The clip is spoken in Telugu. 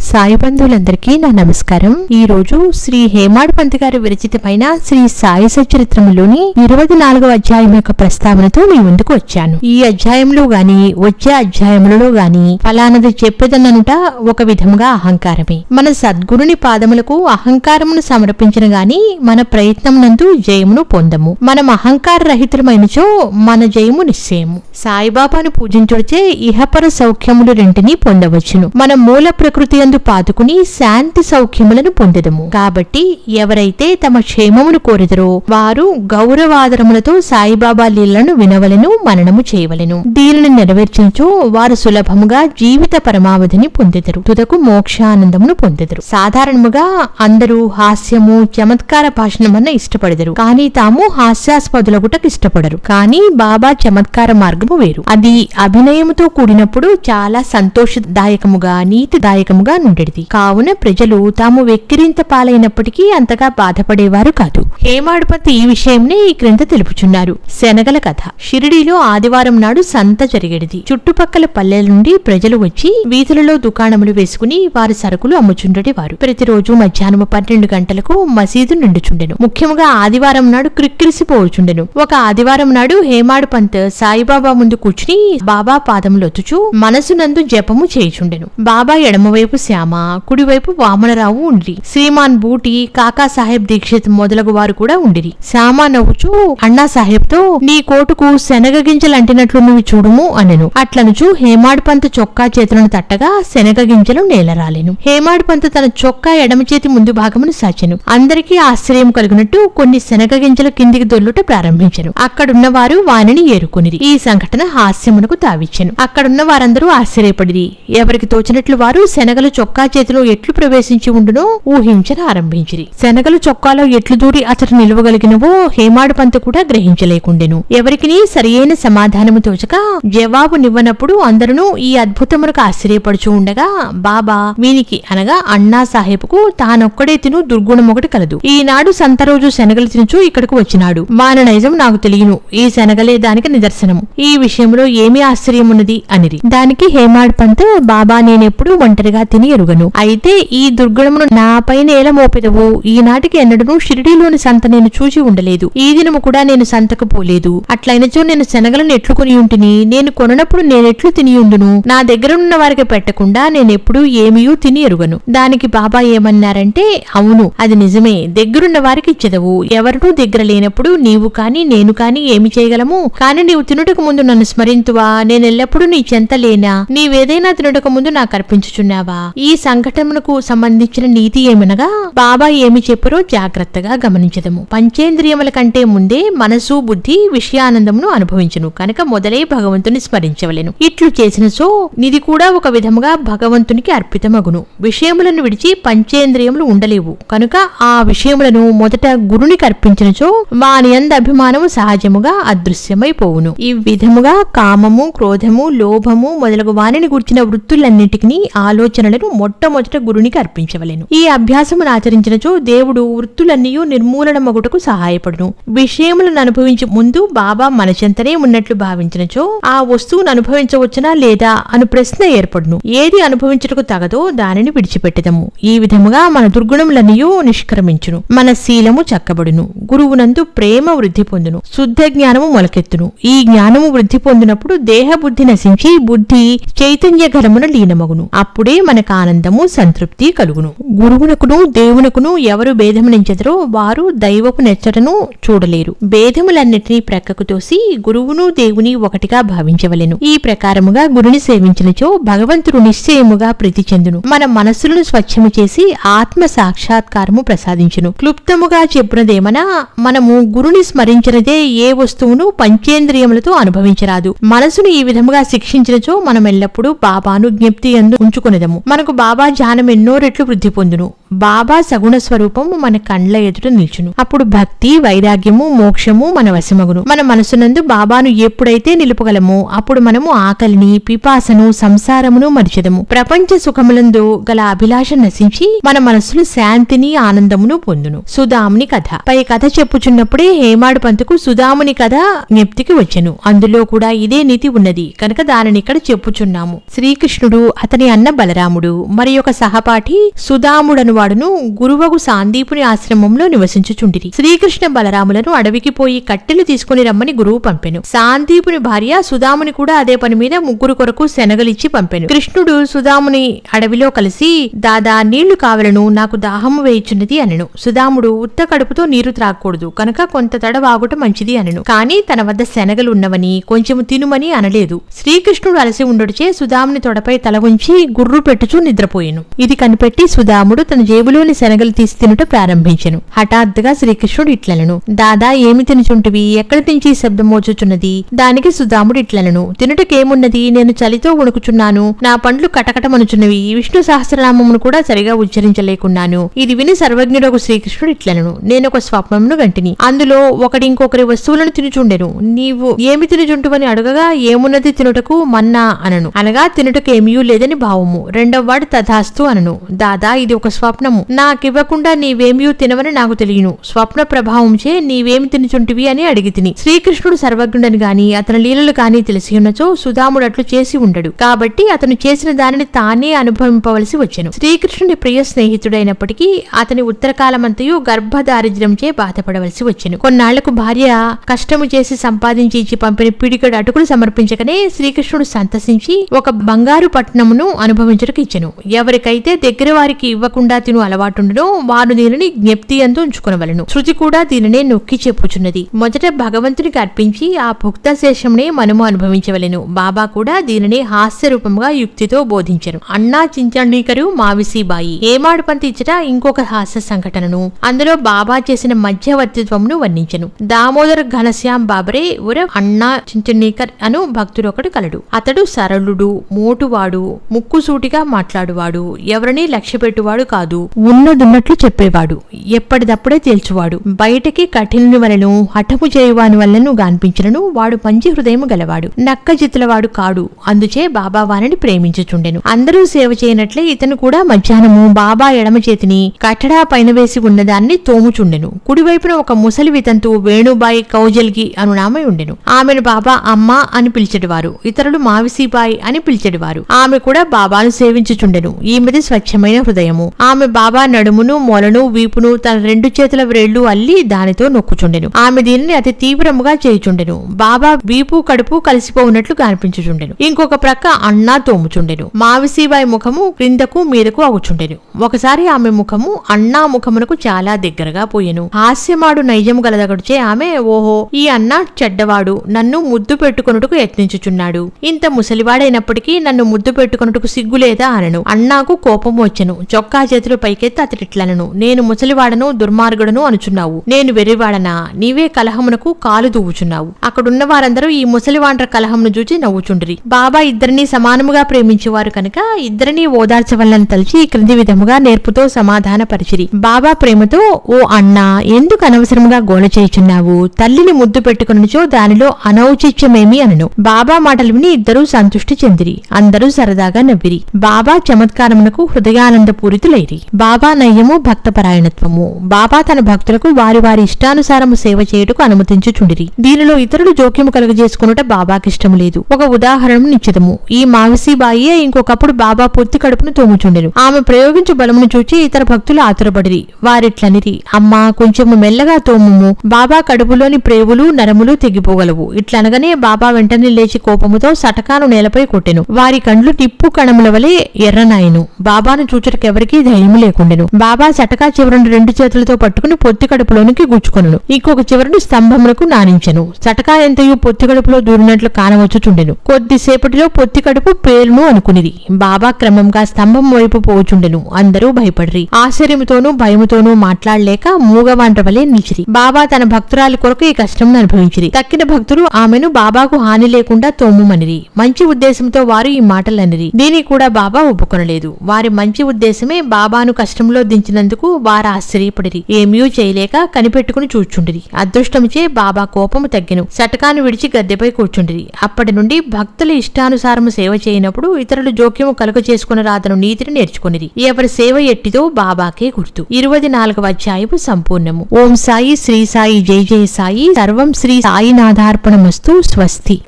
సాయి బంధువులందరికీ నా నమస్కారం. ఈ రోజు శ్రీ హేమాడ్ పంత్ గారి విరచితమైన శ్రీ సాయి సచరిత్రములోని ఇరవై నాలుగవ అధ్యాయం యొక్క ప్రస్తావనతో మీ ముందుకు వచ్చాను. ఈ అధ్యాయంలో గాని వచ్చే అధ్యాయములలో గాని ఫలానది చెప్పేదననుట ఒక విధముగా అహంకారమే. మన సద్గురుని పాదములకు అహంకారమును సమర్పించిన గాని మన ప్రయత్నం నందు జయమును పొందము. మనం అహంకార రహితులమైనచో మన జయము నిశ్చయము. సాయిబాబాను పూజించుడిచే ఇహపర సౌఖ్యములు రెంటిని పొందవచ్చును. మన మూల ప్రకృతి యందు పాదుకుని శాంతి సౌఖ్యములను పొందెదము. కాబట్టి ఎవరైతే తమ క్షేమమును కోరెదరో వారు గౌరవాదరములతో సాయిబాబా లీలను వినవలను మననము చేయవలెను. దీనిని నెరవేర్చినచో వారు సులభముగా జీవిత పరమావధిని పొందెదరు. తుదకు మోక్షానందమును పొందెదరు. సాధారణముగా అందరూ హాస్యము చమత్కార భాషణమన్న ఇష్టపడెదరు. కానీ తాము హాస్యాస్పదుల గుటకు ఇష్టపడరు. కానీ బాబా చమత్కార మార్గము వేరు. అది అభినయముతో కూడినప్పుడు చాలా సంతోషదాయకముగా నీతిదాయకముగా నుండెడిది కావున ప్రజలు తాము వెక్కిరింత పాలైనప్పటికీ అంతగా బాధపడేవారు కాదు. హేమాడుపతి ఈ విషయంనే ఈ క్రింద తెలుపుచున్నారు. శనగల కథ. షిరిడీలో ఆదివారం నాడు సంత జరిగేది చుట్టుపక్కల పల్లెల నుండి ప్రజలు వచ్చి వీధులలో దుకాణములు వేసుకుని వారి సరుకులు అమ్ముచుండటి వారు ప్రతిరోజు మధ్యాహ్నం పన్నెండు గంటలకు మసీదు నిండుచుండెను. ముఖ్యముగా ఆదివారం నాడు క్రిక్కిరిసిపోవచుండెను ఒక ఆదివారం నాడు హేమాడు పంత్ సాయిబాబా ముందు కూర్చుని బాబా పాదములొత్తుచు మనసునందు జపము చేయుచుండెను. బాబా ఎడమవైపు శ్యామ కుడివైపు వామనరావు ఉండి శ్రీమాన్ బూటి కాకా సాహెబ్ దీక్షిత్ మొదలగు వారు కూడా ఉండిరి. శ్యామ నవ్వుచూ అన్నా సాహెబ్తో నీ కోటుకు శనగ గింజలు అంటినట్లు నువ్వు చూడుము అనెను. అట్లనుచు హేమాడ్ చొక్కా చేతులను తట్టగా శనగ గింజలు నేలరాలెను. హేమాడ్ పంత్ తన చొక్కా ఎడమ చేతి ముందు భాగమును సాచెను. అందరికీ ఆశ్చర్యం కలిగినట్టు కొన్ని శనగ గింజలు కిందికి దొల్లుట ప్రారంభించను. అక్కడున్న వారు వానిని ఏరుకునిది ఈ సంఘటన హాస్యమునకు తావిచ్చెను. అక్కడున్న వారందరూ ఆశ్చర్యపడిరి. ఎవరికి తోచినట్లు వారు శనగలు చొక్కా చేతిలో ఎట్లు ప్రవేశించి ఉండునో ఊహించన ఆరంభించిరి. శనగలు చొక్కాలో ఎట్లు దూరి అతడు నిలవగలిగినవో హేమాడు పంత కూడా గ్రహించలేకుండెను. ఎవరికి సరియైన సమాధానము తోచక జవాబు నివ్వనప్పుడు అందరూ ఈ అద్భుతమునకు ఆశ్చర్యపడుచు ఉండగా బాబా వీనికి అనగా అన్నా సాహెబ్కు తానొక్కడే తిను దుర్గుణం ఒకటి కలదు. ఈనాడు సంత రోజు శనగలు తినుచు ఇక్కడకు వచ్చినాడు. మాన నైజం నాకు తెలియను. ఈ శనగలే దానికి నిదర్శనము. ఈ విషయంలో ఏమి ఆశ్చర్యమున్నది? అనిరి. దానికి హేమాడ్ పంత్ బాబా నేనెప్పుడు ఒంటరిగా తిని ఎరుగను. అయితే ఈ దుర్గుణమును నాపైన ఎలా మోపెదవు? ఈనాటికి ఎన్నడను షిరిడీలోని సంత నేను చూచి ఉండలేదు. ఈ దినము కూడా నేను సంతకు పోలేదు. అట్లయినచో నేను శనగలను ఎట్లు కొని ఉంటిని? నేను కొననప్పుడు నేనెట్లు తినియుండును నా దగ్గర ఉన్న వారికి పెట్టకుండా నేనెప్పుడు ఏమీయూ తిని ఎరుగను. దానికి బాబా ఏమన్నారంటే అవును అది నిజమే. దగ్గరున్న వారికి ఇచ్చెదవు. ఎవరినూ దగ్గర లేనప్పుడు నీవు కాని నేను కాని ఏమి చేయగలము? కాని నీవు తినుటకు ముందు నన్ను స్మరింతువా? నేనెల్లప్పుడూ నీ చెంత లేనా? నీవేదైనా తినుటకు ముందు నాకు అర్పించుచున్నావా? ఈ సంఘటనకు సంబంధించిన నీతి ఏమనగా? బాబా ఏమి చెప్పరో జాగ్రత్తగా గమనించదము. పంచేంద్రియముల కంటే ముందే మనసు బుద్ధి విషయానందమును అనుభవించును. కనుక మొదలై భగవంతుని స్మరించవలెను. ఇట్లు చేసిన సో నిధి కూడా ఒక విధముగా భగవంతునికి అర్పితమగును. విషయములను విడిచి పంచేంద్రియములు ఉండలేవు. కనుక ఆ విషయములను మొదట గురునికి అర్పించినచో వాని అంద అభిమానము సహజముగా అదృశ్యమైపోవును. ఈ విధముగా కామము క్రోధము లోభము మొదలగు వాణిని గుర్చిన వృత్తులన్నిటికీ ఆలోచనలను మొట్టమొదట గురునికి అర్పించవలెను. ఈ అభ్యాసమును ఆచరించినచో దేవుడు వృత్తులన్నీ నిర్మూలనమగుటకు సహాయపడును. విషయములను అనుభవించి ముందు బాబా మనచెంతనే ఉన్నట్లు భావించినచో ఆ వస్తువును అనుభవించవచ్చునా లేదా అను ప్రశ్న ఏర్పడును. ఏది అనుభవించుటకు తగదో దానిని విడిచిపెట్టదము. ఈ విధముగా మన దుర్గుణములన్నీ నిష్క్రమించును. మన శీలము చక్కబడును. గురువునందు ప్రేమ వృద్ధి పొందును. శుద్ధ జ్ఞానము మొలకెత్తును. ఈ జ్ఞానము వృద్ధి పొందినప్పుడు దేహ బుద్ధి నశించి బుద్ధి చైతన్య ఘనమున లీనమగును. అప్పుడే మనకు ఆనందము సంతృప్తి కలుగును. గురువునకును దేవునకును ఎవరు భేదమునించెదరో వారు దైవపు నెచ్చటను చూడలేరు. భేదములన్నిటినీ ప్రక్కకు తోసి గురువును దేవుని ఒకటిగా భావించవలెను. ఈ ప్రకారముగా గురుని సేవించినచో భగవంతుడు నిశ్చయముగా ప్రీతి చెందును. మన మనస్సులను స్వచ్ఛము చేసి ఆత్మ సాక్షాత్కారము ప్రసాదించును. క్లుప్తముగా చెప్పినదేమనా మనము గురుని స్మరించినదే ఏ వస్తువును పంచేంద్రియములతో అనుభవించరాదు. మనసును ఈ విధముగా శిక్షించినచో మనం ఎల్లప్పుడూ బాబాను జ్ఞప్తి ఎందు ఉంచుకునేదము మనకు బాబా ధ్యానం ఎన్నో రెట్లు వృద్ధి పొందును. బాబా సగుణ స్వరూపము మన కండ్ల ఎదుట నిల్చును. అప్పుడు భక్తి వైరాగ్యము మోక్షము మన వశమగును. మన మనసునందు బాబాను ఎప్పుడైతే నిలుపగలమో అప్పుడు మనము ఆకలిని పిపాసను సంసారమును మరిచెదము. ప్రపంచ సుఖములందు గల అభిలాష నశించి మన మనసులు శాంతిని ఆనందమును పొందును. సుధాముని కథ. పై కథ చెప్పుచున్నప్పుడే హేమాడు పంతుకు సుధాముని కథ జ్ఞప్తికి వచ్చెను. అందులో కూడా ఇదే నీతి ఉన్నది. కనుక దానిని ఇక్కడ చెప్పుచున్నాము. శ్రీకృష్ణుడు అతని అన్న బలరాముడు మరి ఒక సహపాఠి సుధాముడను వాడును. గురువగు సాందీపుని ఆశ్రమంలో నివసించుచుండిరి. శ్రీకృష్ణ బలరాములను అడవికి పోయి కట్టెలు తీసుకుని రమ్మని గురువు పంపెను. సాందీపుని భార్య సుధాముని కూడా అదే పని మీద ముగ్గురు కొరకు శనగలిచ్చి పంపెను. కృష్ణుడు సుధాముని అడవిలో కలిసి దాదా నీళ్ళు కావలను నాకు దాహము వేయుచున్నది అనెను. సుధాముడు ఉత్త కడుపుతో నీరు త్రాగకూడదు కనుక కొంత తడ వాగుట మంచిది అనెను. కాని తన వద్ద శనగలు ఉన్నవని కొంచెము తినుమని అనలేదు. శ్రీకృష్ణుడు అలసి ఉండడుచే సుధాముని తొడపై తల ఉంచి గుర్రు పెట్టుచూ నిద్రపోయాను. ఇది కనిపెట్టి సుధాముడు తన జేబులోని శనగలు తీసి తినుట ప్రారంభించెను. హఠాత్తుగా శ్రీకృష్ణుడు ఇట్లలను దాదా ఏమి తినుచుంటివి? ఎక్కడి నుంచి శబ్దం మోచుచున్నది? దానికి సుధాముడు ఇట్లలను తినుటకేమున్నది? నేను చలితో వణుకుచున్నాను. నా పండ్లు కటకటమనుచున్నవి. విష్ణు సహస్రనామమును కూడా సరిగా ఉచ్చరించలేకున్నాను. ఇది విని సర్వజ్ఞుడొక శ్రీకృష్ణుడు ఇట్లలను నేను ఒక స్వప్నమును గంటిని. అందులో ఒకటి ఇంకొకరి వస్తువులను తినుచుండెను. నీవు ఏమి తినుచుంటువని అడగగా ఏమున్నది తినుటకు మన్నా అనను. అనగా తినుటకు ఏమీ లేదని భావము. రెండవ వాడు తథాస్తు అనను. దాదా ఇది ఒక స్వప్నము. నాకివ్వకుండా నీవేమియూ తినవని నాకు తెలియను. స్వప్న ప్రభావంచే నీవేమి తినుచుంటివి అని అడిగి తిని. శ్రీకృష్ణుడు సర్వజ్ఞుడని గాని అతని లీలలు గాని తెలిసి ఉన్నచో సుధాముడు అట్లు చేసి ఉండడు. కాబట్టి అతను చేసిన దానిని తానే అనుభవింపవలసి వచ్చెను. శ్రీకృష్ణుడి ప్రియ స్నేహితుడైనప్పటికీ అతని ఉత్తరకాలమంతయు గర్భదారిద్ర్యంచే బాధపడవలసి వచ్చెను. కొన్నాళ్ళకు భార్య కష్టము చేసి సంపాదించి ఇచ్చి పంపిన పిడికడు అటుకులు సమర్పించకనే శ్రీకృష్ణుడు సంతసించి ఒక బంగారు పట్టణమును అనుభవించడానికి ఇచ్చెను. ఎవరికైతే దగ్గర వారికి ఇవ్వకుండా తిను అలవాటుండను వారు దీనిని జ్ఞప్తి అందు ఉంచుకునవలను. శృతి కూడా దీనినే నొక్కి చెప్పుచున్నది. మొదట భగవంతునికి అర్పించి ఆ భుక్త శేషమునే మనము అనుభవించవలెను. బాబా కూడా దీనిని హాస్య రూపంగా యుక్తితో బోధించరు అన్నా చించండీకరు మావిసీబాయి ఏమాడు పంతి ఇచ్చట ఇంకొక హాస్య సంఘటనను. అందులో బాబా చేసిన మధ్యవర్తిత్వమును వర్ణించను. దామోదర్ ఘనశ్యాం బాబరే ఉర అన్నా చించనీకర్ అను భక్తుడు ఒకడు కలడు. అతడు సరళుడు మోటువాడు ముక్కుసూటిగా మాట్లాడువాడు ఎవరిని లక్ష్యపెట్టువాడు కాదు. కాదు. ఉన్నదున్నట్లు చెప్పేవాడు. ఎప్పటిదప్పుడే తేల్చువాడు. బయటకి కఠినుని వలను హఠము చేయువాని వలనను గాన్పించినను వాడు మంచి హృదయము గలవాడు. నక్క వాడు కాడు. అందుచే బాబా వారిని ప్రేమించుచుండెను. అందరూ సేవ చేయనట్లే ఇతను కూడా మధ్యాహ్నము బాబా ఎడమ చేతిని కట్టడా పైన వేసి ఉన్నదాన్ని తోముచుండెను. కుడివైపున ఒక ముసలి వితంతు వేణుబాయి కౌజల్గి అను నామై ఉండెను. ఆమెను బాబా అమ్మ అని పిలిచెడివారు. ఇతరులు మావిసీబాయి అని పిలిచెడివారు. ఆమె కూడా బాబాను సేవించుచుండెను. ఈమెది స్వచ్ఛమైన హృదయము. ఆమె బాబా నడుమును మొలను వీపును తన రెండు చేతుల వ్రేళ్ళు అల్లి దానితో నొక్కుచుండెను. ఆమె దీనిని అతి తీవ్రముగా చేయుచుండెను. బాబా వీపు కడుపు కలిసిపోవునట్లు కనిపించుచుండెను. ఇంకొక ప్రక్క అన్నా తోముచుండెను. మావిసీబాయి ముఖము క్రిందకు మీదకు అగుచుండెను ఒకసారి ఆమె ముఖము అన్నా ముఖమునకు చాలా దగ్గరగా పోయెను. హాస్యమాడు నైజము గలదగడుచే ఆమె ఓహో ఈ అన్న చెడ్డవాడు నన్ను ముద్దు పెట్టుకొనుటకు యత్నించుచున్నాడు. ఇంత ముసలివాడైనప్పటికీ నన్ను ముద్దు పెట్టుకొనుటకు సిగ్గులేదా అనను. అన్నాకు కోపం వచ్చెను. చొక్కా చేతులు పైకెత్తి అతడిట్లనను. నేను ముసలివాడను దుర్మార్గుడను అనుచున్నావు. నేను వెర్రివాడనా? నీవే కలహమునకు కాలు దూవుచున్నావు. అక్కడున్న వారందరూ ఈ ముసలివాండ్ర కలహమును చూచి నవ్వుచుండ్రి. బాబా ఇద్దరిని సమానముగా ప్రేమించేవారు కనుక ఇద్దరిని ఓదార్చవల్లని తలిచి ఈ క్రింది విధముగా నేర్పుతో సమాధాన పరిచిరి బాబా ప్రేమతో ఓ అన్నా ఎందుకు అనవసరముగా గోల చేయుచున్నావు? తల్లిని ముద్దు పెట్టుకునిచో దానిలో అనౌచిత్యమేమి అనను. బాబా మాటలు విని ఇద్దరూ సంతుష్టి చెందిరి. అందరూ సరదాగా నవ్విరి. బాబా చమత్కారమునకు హృదయానంద పూరితులైరి బాబా నయ్యము భక్తపరాయణత్వము. బాబా తన భక్తులకు వారి వారి ఇష్టానుసారము సేవ చేయుటకు అనుమతించుచుండిరి. దీనిలో ఇతరులు జోక్యము కలుగజేసుకునుట బాబాకిష్టము లేదు. ఒక ఉదాహరణను నిశ్చితము. ఈ మావసి బాయే ఇంకొకప్పుడు బాబా పొత్తి కడుపును తోముచుండెను. ఆమె ప్రయోగించు బలమును చూచి ఇతర భక్తులు ఆతురపడిరి వారిట్లనిరి అమ్మా కొంచెము మెల్లగా తోముము. బాబా కడుపులోని ప్రేవులు నరములు తెగిపోగలవు. ఇట్లనగానే బాబా వెంటనే లేచి కోపముతో సటకాను నేలపై కొట్టెను. వారి కండ్లు టిప్పు కణముల వలె ఎర్రనాయను. బాబాను చూచుటకెవరికీ ధైర్యము లేకుండెను. బాబా సటకా చివరను రెండు చేతులతో పట్టుకుని పొత్తి కడుపులోనికి గుచ్చుకొనును. ఇంకొక చివరను స్తంభములకు నానించెను. సటకా ఎంతయు పొత్తి కడుపులో దూరినట్లు కానవచ్చుచుండెను. కొద్దిసేపటిలో పొత్తి కడుపు పేలును అనుకునిది. బాబా క్రమంగా స్తంభం వైపు పోచుండెను అందరూ భయపడిరి. ఆశ్చర్యముతోనూ భయముతోనూ మాట్లాడలేక మూగవాండ్ర వలె నిలిచిరి. బాబా తన భక్తురాలి కొరకు ఈ కష్టం అనుభవించిరి. తక్కిన భక్తులు ఆమెను బాబాకు హాని లేకుండా తోముమనిరి. మంచి ఉద్దేశంతో వారు ఈ మాటలనిరి దీనికి కూడా బాబా ఒప్పుకొనలేదు. వారి మంచి ఉద్దేశమే బాబా బాబాను కష్టంలో దించినందుకు వారు ఆశ్చర్యపడిరి. ఏమీ చేయలేక కనిపెట్టుకుని చూచుండిరి. అదృష్టముచే బాబా కోపము తగ్గెను. శటకాన్ని విడిచి గద్దెపై కూర్చుండిరి. అప్పటి నుండి భక్తుల ఇష్టానుసారము సేవ చేయనప్పుడు ఇతరులు జోక్యము కలుగ చేసుకుని రాదను నీతిని నేర్చుకునిది ఎవరి సేవ ఎట్టిదో బాబాకే గుర్తు. ఇరవై నాలుగవ అధ్యాయము సంపూర్ణము. ఓం సాయి శ్రీ సాయి జై జయ సాయి. సర్వం శ్రీ సాయినాథార్పణమస్తు. స్వస్తి.